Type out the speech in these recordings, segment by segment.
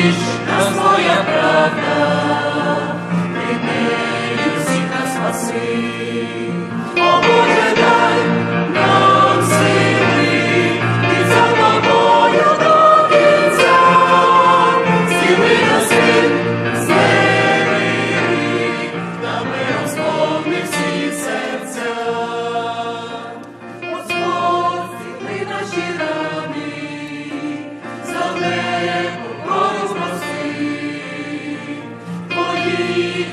peace.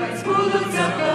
Твої хай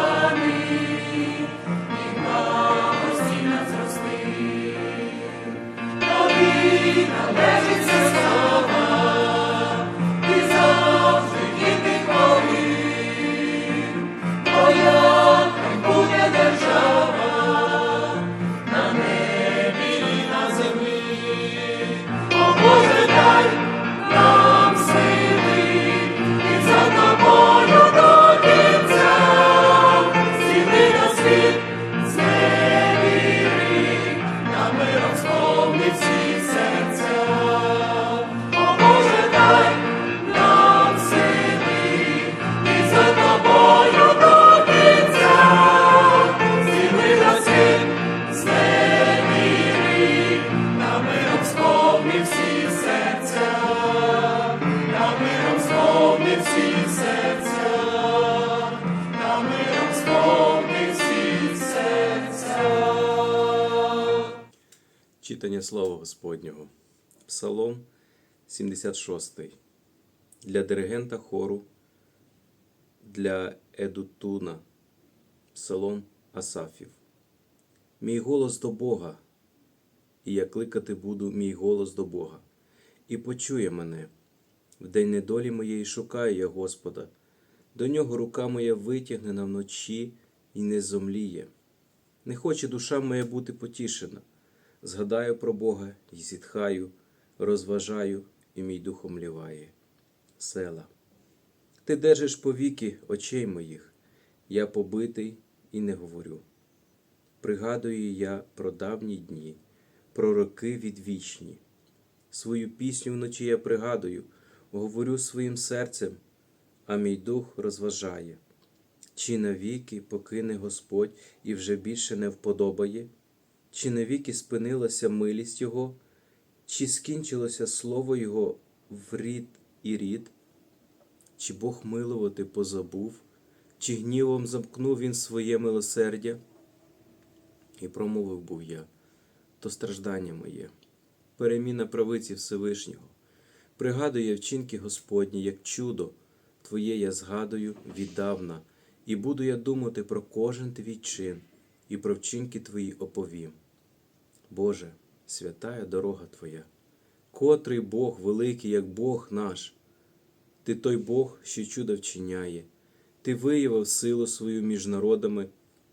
Слова Господнього. Псалом 76. Для диригента хору, для Едутуна. Псалом Асафів. Мій голос до Бога, і я кликати буду мій голос до Бога, і почує мене. В день недолі моєї шукаю я Господа, до нього рука моя витягнена вночі і не зомліє. Не хоче душа моя бути потішена. Згадаю про Бога і зітхаю, розважаю, і мій дух омліває. Села. Ти держиш повіки очей моїх, я побитий і не говорю. Пригадую я про давні дні, про роки відвічні. Свою пісню вночі я пригадую, говорю своїм серцем, а мій дух розважає. Чи навіки покине Господь і вже більше не вподобає? Чи навіки спинилася милість Його, чи скінчилося слово Його в рід і рід? Чи Бог милувати позабув, чи гнівом замкнув Він своє милосердя? І промовив був я, то страждання моє, переміна правиці Всевишнього. Пригадую я вчинки Господні, як чудо, Твоє я згадую віддавна, і буду я думати про кожен твій чин, і про вчинки Твої оповім. Боже, святая дорога Твоя, котрий Бог великий, як Бог наш, Ти той Бог, що чудо вчиняє, Ти виявив силу свою між народами,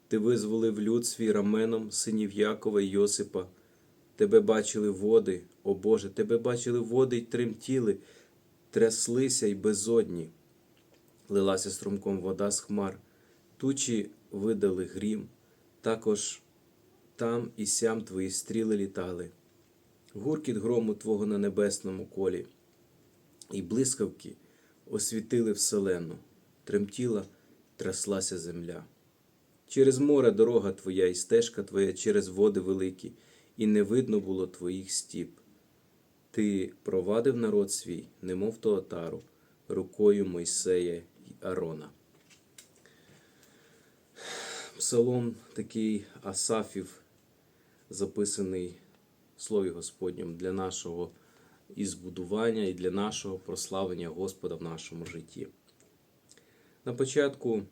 Ти визволив люд свій раменом синів Якова й Йосипа. Тебе бачили води, о Боже, Тебе бачили води й тремтіли, тряслися й безодні. Лилася струмком вода з хмар, тучі видали грім, також там і сям твої стріли літали, гуркіт грому Твого на небесному колі, і блискавки освітили вселену, тремтіла, тряслася земля. Через море дорога Твоя і стежка Твоя через води великі, і не видно було Твоїх стіп. Ти провадив народ свій, немов то отару, рукою Мойсея й Арона. Псалом такий Асафів, записаний в Слові Господньому для нашого і збудування, і для нашого прославлення Господа в нашому житті. На початку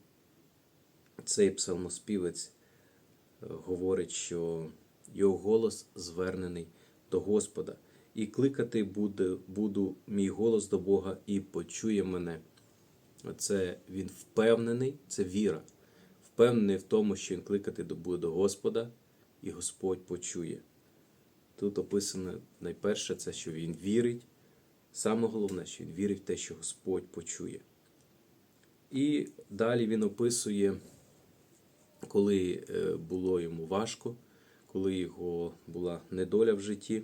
цей псалмоспівець е, говорить, що його голос звернений до Господа, і кликати буде, буду мій голос до Бога і почує мене. Це він впевнений, це віра. Впевнений в тому, що він кликати буде до Господа, і Господь почує. Тут описано найперше, це що він вірить. Саме головне, що він вірить в те, що Господь почує. І далі він описує, коли е, було йому важко, коли його була недоля в житті.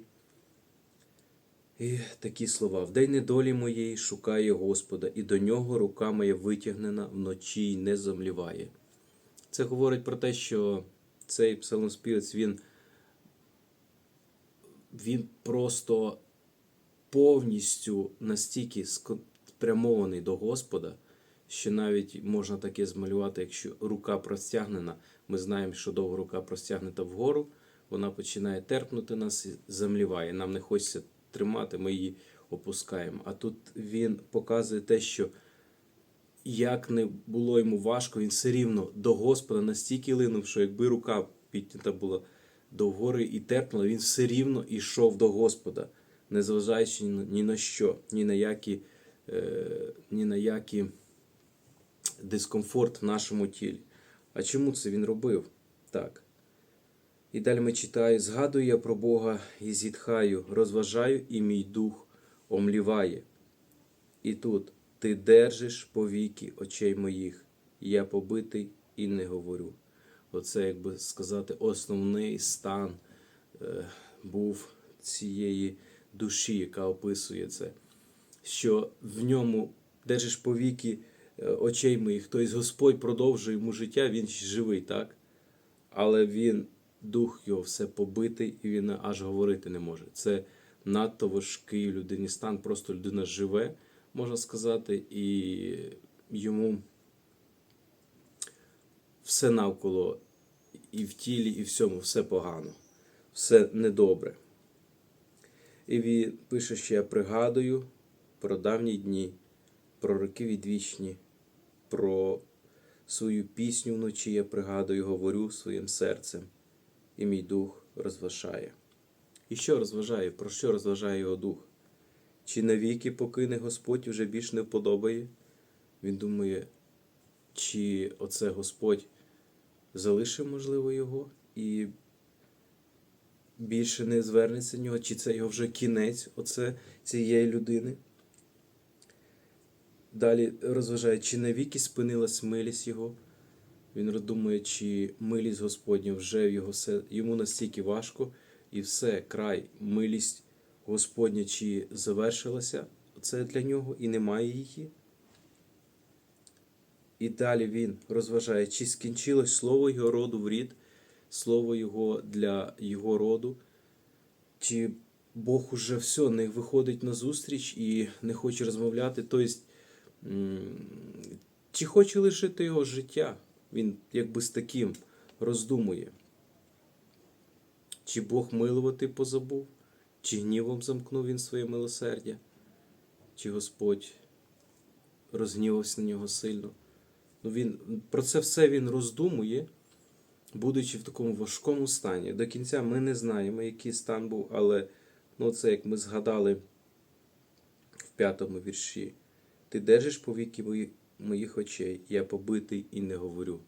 І такі слова: в день недолі моєї шукає Господа, і до нього рука моя витягнена вночі й не зомліває. Це говорить про те, що цей псалмоспівець, він, він просто повністю настільки спрямований до Господа, що навіть можна таке змалювати, якщо рука простягнена, ми знаємо, що довго рука простягнута вгору, вона починає терпнути нас і замліває. Нам не хочеться тримати, ми її опускаємо. А тут він показує те, що як не було йому важко, він все рівно до Господа настільки линув, що якби рука піднята була до гори і терпнула, він все рівно йшов до Господа, незважаючи ні на- що, ні на які, е, ні на які дискомфорт в нашому тілі. А чому це він робив? Так. І далі ми читаємо: згадую я про Бога і зітхаю, розважаю, і мій дух омліває. І тут ти держиш повіки очей моїх, я побитий і не говорю. Оце, як би сказати, основний стан е, був цієї душі, яка описує це. Що в ньому держиш повіки е, очей моїх, тобто Господь продовжує йому життя, він живий, так? Але він, дух його все побитий, і він аж говорити не може. Це надто важкий людині стан. Просто людина живе, можна сказати, і йому все навколо і в тілі, і всьому, все погано, все недобре. І він пише, що я пригадую про давні дні, про роки відвічні, про свою пісню вночі я пригадую, говорю своїм серцем, і мій дух розважає. І що розважає? Про що розважає його дух? Чи навіки покине Господь вже більш не вподобає? Він думає, чи оце Господь залишив, можливо, його і більше не звернеться до нього, чи це його вже кінець оце, цієї людини? Далі розважає, чи навіки спинилась милість його. Він роздумує, чи милість Господня вже в його йому настільки важко, і все, край, милість Господня чи завершилася це для нього і немає її. І далі він розважає, чи скінчилось слово його роду в рід, слово його для його роду, чи Бог уже все не виходить на зустріч і не хоче розмовляти. Тобто, чи хоче лишити його життя? Він якби з таким роздумує. Чи Бог милувати позабув, чи гнівом замкнув він своє милосердя, чи Господь розгнівався на нього сильно. Ну, він, про це все він роздумує, будучи в такому важкому стані. До кінця ми не знаємо, який стан був, але ну, це як ми згадали в п'ятому вірші. Ти держиш повіки мої- моїх очей, я побитий і не говорю.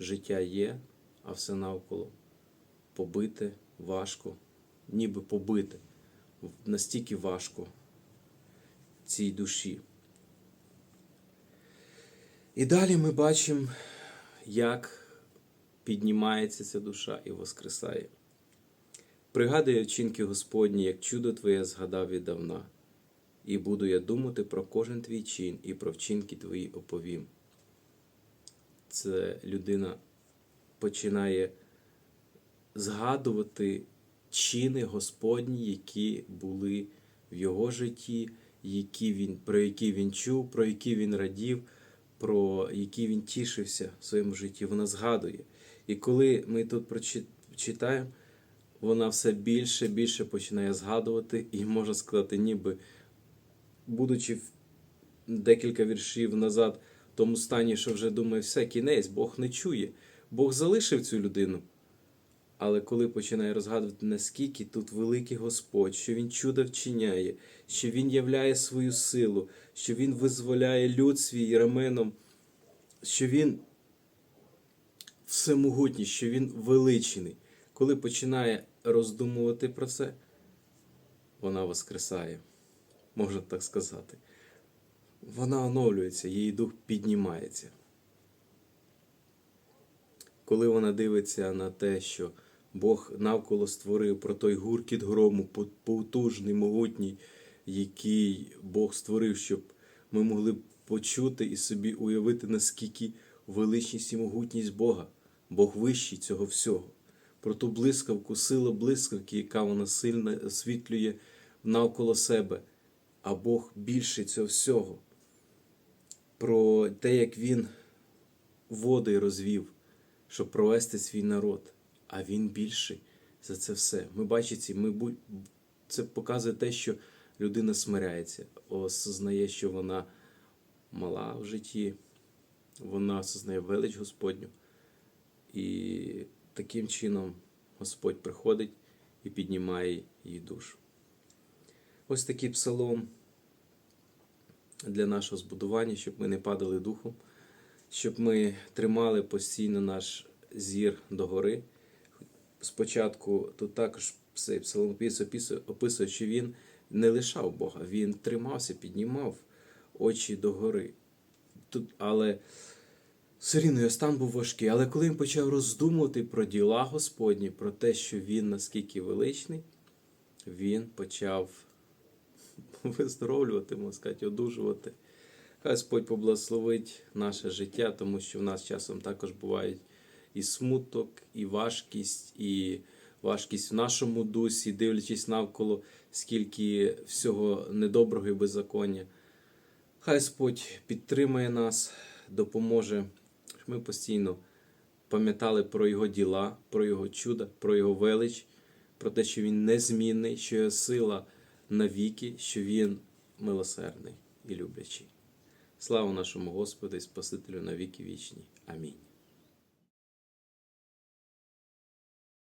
Життя є, а все навколо побите, важко, ніби побите, настільки важко цій душі. І далі ми бачимо, як піднімається ця душа і воскресає. Пригадує вчинки Господні, як чудо Твоє згадав віддавна, і буду я думати про кожен твій чин і про вчинки твої оповім. Це людина починає згадувати чини Господні, які були в його житті, які він, про які він чув, про які він радів, про які він тішився в своєму житті. Вона згадує. І коли ми тут прочитаємо, вона все більше більше починає згадувати, і можна сказати, ніби будучи декілька віршів назад в тому стані, що вже думає, все, кінець, Бог не чує. Бог залишив цю людину. Але коли починає розгадувати, наскільки тут великий Господь, що Він чудо вчиняє, що Він являє свою силу, що Він визволяє люд свій раменом, що Він всемогутній, що Він величний. Коли починає роздумувати про це, вона воскресає, можна так сказати. Вона оновлюється, її дух піднімається. Коли вона дивиться на те, що Бог навколо створив про той гуркіт грому, по- потужний, могутній, який Бог створив, щоб ми могли почути і собі уявити, наскільки величність і могутність Бога. Бог вищий цього всього. Про ту блискавку, сила блискавки, яка вона сильно освітлює навколо себе, а Бог більший цього всього. Про те, як Він води розвів, щоб провести свій народ, а він більший за це все. Ми бачимо, ми це показує те, що людина смиряється, осознає, що вона мала в житті, вона осознає велич Господню. І таким чином Господь приходить і піднімає її душу. Ось такий псалом для нашого збудування, щоб ми не падали духом, щоб ми тримали постійно наш зір догори. Спочатку тут також цей описує, що він не лишав Бога, він тримався, піднімав очі догори. Тут, але все рівно його стан був важкий. Але коли він почав роздумувати про діла Господні, про те, що він наскільки величний, він почав виздоровлювати, можна сказати, одужувати. Господь поблагословить наше життя, тому що в нас часом також бувають і смуток, і важкість, і важкість в нашому дусі, дивлячись навколо, скільки всього недоброго і беззаконня. Хай Господь підтримає нас, допоможе, щоб ми постійно пам'ятали про Його діла, про Його чуда, про Його велич, про те, що Він незмінний, що Його сила навіки, що Він милосердний і люблячий. Слава нашому Господу і Спасителю на віки вічні. Амінь.